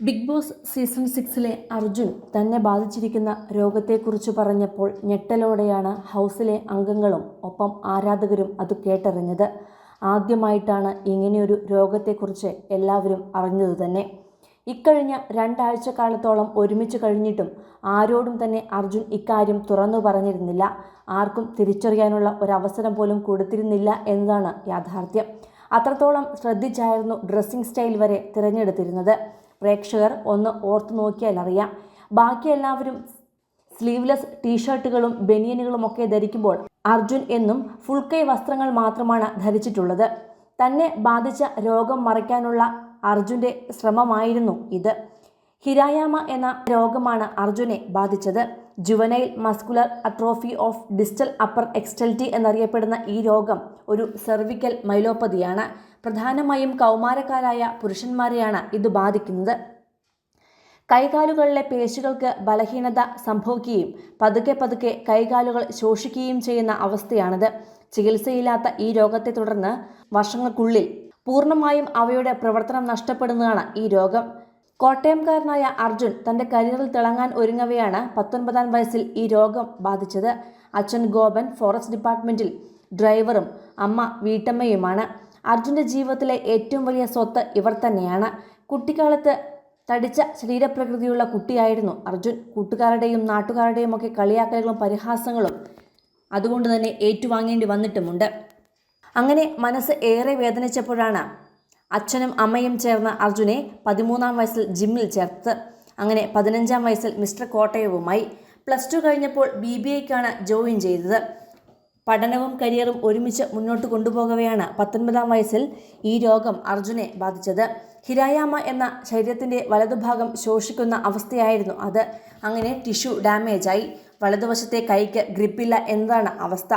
Big boss season സിക്സിലെ അർജുൻ തന്നെ ബാധിച്ചിരിക്കുന്ന രോഗത്തെക്കുറിച്ച് പറഞ്ഞപ്പോൾ ഞെട്ടലോടെയാണ് ഹൗസിലെ അംഗങ്ങളും ഒപ്പം ആരാധകരും അത് കേട്ടറിഞ്ഞത്. ആദ്യമായിട്ടാണ് ഇങ്ങനെയൊരു രോഗത്തെക്കുറിച്ച് എല്ലാവരും അറിഞ്ഞത് തന്നെ. ഇക്കഴിഞ്ഞ രണ്ടാഴ്ച കാലത്തോളം ഒരുമിച്ച് കഴിഞ്ഞിട്ടും ആരോടും തന്നെ അർജുൻ ഇക്കാര്യം തുറന്നു പറഞ്ഞിരുന്നില്ല. ആർക്കും തിരിച്ചറിയാനുള്ള ഒരവസരം പോലും കൊടുത്തിരുന്നില്ല എന്നതാണ് യാഥാർത്ഥ്യം. അത്രത്തോളം ശ്രദ്ധിച്ചായിരുന്നു ഡ്രസ്സിംഗ് സ്റ്റൈൽ വരെ തിരഞ്ഞെടുത്തിരുന്നത്. പ്രേക്ഷകർ ഒന്ന് ഓർത്തു നോക്കിയാൽ അറിയാം. ബാക്കി എല്ലാവരും സ്ലീവ്ലെസ് ടീഷർട്ടുകളും ബനിയനുകളും ഒക്കെ ധരിക്കുമ്പോൾ അർജുൻ എന്നും ഫുൾ കൈ വസ്ത്രങ്ങൾ മാത്രമാണ് ധരിച്ചിട്ടുള്ളത്. തന്നെ ബാധിച്ച രോഗം മറയ്ക്കാനുള്ള അർജുന്റെ ശ്രമമായിരുന്നു ഇത്. ഹിരായാമ എന്ന രോഗമാണ് അർജുനെ ബാധിച്ചത്. Juvenile muscular atrophy of distal upper extremity എന്നറിയപ്പെടുന്ന ഈ രോഗം ഒരു സെർവിക്കൽ മൈലോപ്പതിയാണ് പ്രധാനമായും കൗമാരക്കാരായ പുരുഷന്മാരെയാണ് ഇത് ബാധിക്കുന്നത്. കൈകാലുകളിലെ പേശികൾക്ക് ബലഹീനത സംഭവിക്കുകയും പതുക്കെ പതുക്കെ കൈകാലുകൾ ശോഷിക്കുകയും ചെയ്യുന്ന അവസ്ഥയാണിത്. ചികിത്സയില്ലാത്ത ഈ രോഗത്തെ തുടർന്ന് വർഷങ്ങൾക്കുള്ളിൽ പൂർണമായും അവയുടെ പ്രവർത്തനം നഷ്ടപ്പെടുന്നതാണ് ഈ രോഗം. കോട്ടയംകാരനായ അർജുൻ തന്റെ കരിയറിൽ തിളങ്ങാൻ ഒരുങ്ങവെയാണ് പത്തൊൻപതാം വയസ്സിൽ ഈ രോഗം ബാധിച്ചത്. അച്ഛൻ ഗോപൻ ഫോറസ്റ്റ് ഡിപ്പാർട്ട്മെന്റിൽ ഡ്രൈവറും അമ്മ വീട്ടമ്മയുമാണ്. അർജുന്റെ ജീവിതത്തിലെ ഏറ്റവും വലിയ സ്വത്ത് ഇവർ തന്നെയാണ്. കുട്ടിക്കാലത്ത് തടിച്ച ശരീരപ്രകൃതിയുള്ള കുട്ടിയായിരുന്നു അർജുൻ. കൂട്ടുകാരുടെയും നാട്ടുകാരുടെയും ഒക്കെ കളിയാക്കലുകളും പരിഹാസങ്ങളും അതുകൊണ്ട് തന്നെ ഏറ്റുവാങ്ങേണ്ടി വന്നിട്ടുമുണ്ട്. അങ്ങനെ മനസ്സ് ഏറെ വേദനിച്ചപ്പോഴാണ് അച്ഛനും അമ്മയും ചേർന്ന് അർജുനെ പതിമൂന്നാം വയസ്സിൽ ജിമ്മിൽ ചേർത്ത്. അങ്ങനെ പതിനഞ്ചാം വയസ്സിൽ മിസ്റ്റർ കോട്ടയവുമായി. പ്ലസ് ടു കഴിഞ്ഞപ്പോൾ ബി ബി ഐക്കാണ് ജോയിൻ ചെയ്തത്. പഠനവും കരിയറും ഒരുമിച്ച് മുന്നോട്ട് കൊണ്ടുപോകവെയാണ് പത്തൊൻപതാം വയസ്സിൽ ഈ രോഗം അർജുനെ ബാധിച്ചത്. ഹിരായാമ എന്ന ശരീരത്തിന്റെ വലതുഭാഗം ശോഷിക്കുന്ന അവസ്ഥയായിരുന്നു അത്. അങ്ങനെ ടിഷ്യൂ ഡാമേജായി. വലതുവശത്തെ കൈക്ക് ഗ്രിപ്പില്ല എന്നതാണ് അവസ്ഥ.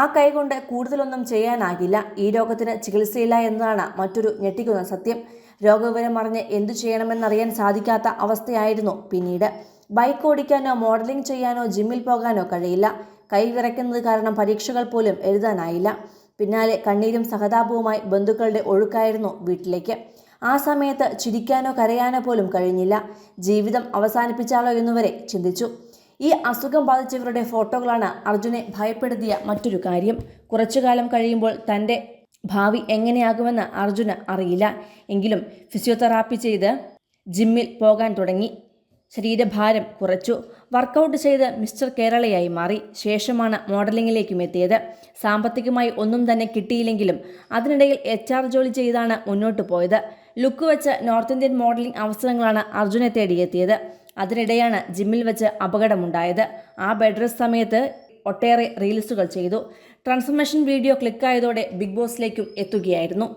ആ കൈകൊണ്ട് കൂടുതലൊന്നും ചെയ്യാനാകില്ല. ഈ രോഗത്തിന് ചികിത്സയില്ല എന്നതാണ് മറ്റൊരു ഞെട്ടിക്കുന്ന സത്യം. രോഗവിവരം അറിഞ്ഞ് എന്തു ചെയ്യണമെന്നറിയാൻ സാധിക്കാത്ത അവസ്ഥയായിരുന്നു പിന്നീട്. ബൈക്ക് ഓടിക്കാനോ മോഡലിംഗ് ചെയ്യാനോ ജിമ്മിൽ പോകാനോ കഴിയില്ല. കൈ വിറയ്ക്കുന്നത് കാരണം പരീക്ഷകൾ പോലും എഴുതാനായില്ല. പിന്നാലെ കണ്ണീരും സഹതാപവുമായി ബന്ധുക്കളുടെ ഒഴുക്കായിരുന്നു വീട്ടിലേക്ക്. ആ സമയത്ത് ചിരിക്കാനോ കരയാനോ പോലും കഴിഞ്ഞില്ല. ജീവിതം അവസാനിപ്പിച്ചാലോ എന്നുവരെ ചിന്തിച്ചു. ഈ അസുഖം ബാധിച്ചവരുടെ ഫോട്ടോകളാണ് അർജുനെ ഭയപ്പെടുത്തിയ മറ്റൊരു കാര്യം. കുറച്ചുകാലം കഴിയുമ്പോൾ തന്റെ ഭാവി എങ്ങനെയാകുമെന്ന് അർജുന് അറിയില്ല. എങ്കിലും ഫിസിയോതെറാപ്പി ചെയ്ത് ജിമ്മിൽ പോകാൻ തുടങ്ങി. ശരീരഭാരം കുറച്ചു. വർക്കൗട്ട് ചെയ്ത് മിസ്റ്റർ കേരളയായി മാറി. ശേഷമാണ് മോഡലിംഗിലേക്കും എത്തിയത്. സാമ്പത്തികമായി ഒന്നും തന്നെ കിട്ടിയില്ലെങ്കിലും അതിനിടയിൽ എച്ച് ആർ ജോലി ചെയ്താണ് മുന്നോട്ട് പോയത്. ലുക്ക് വെച്ച് നോർത്ത് ഇന്ത്യൻ മോഡലിംഗ് അവസരങ്ങളാണ് അർജുനെ തേടിയെത്തിയത്. അതിനിടെയാണ് ജിമ്മിൽ വെച്ച് അപകടമുണ്ടായത്. ആ ബെഡ് റെസ്റ്റ് സമയത്ത് ഒട്ടേറെ റീൽസുകൾ ചെയ്തു. ട്രാൻസ്ഫർമേഷൻ വീഡിയോ ക്ലിക്കായതോടെ ബിഗ് ബോസിലേക്കും എത്തുകയായിരുന്നു.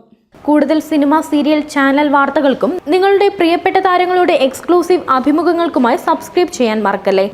കൂടുതൽ സിനിമ സീരിയൽ ചാനൽ വാർത്തകൾക്കും നിങ്ങളുടെ പ്രിയപ്പെട്ട താരങ്ങളുടെ എക്സ്ക്ലൂസീവ് അഭിമുഖങ്ങൾക്കുമായി സബ്സ്ക്രൈബ് ചെയ്യാൻ മറക്കല്ലേ?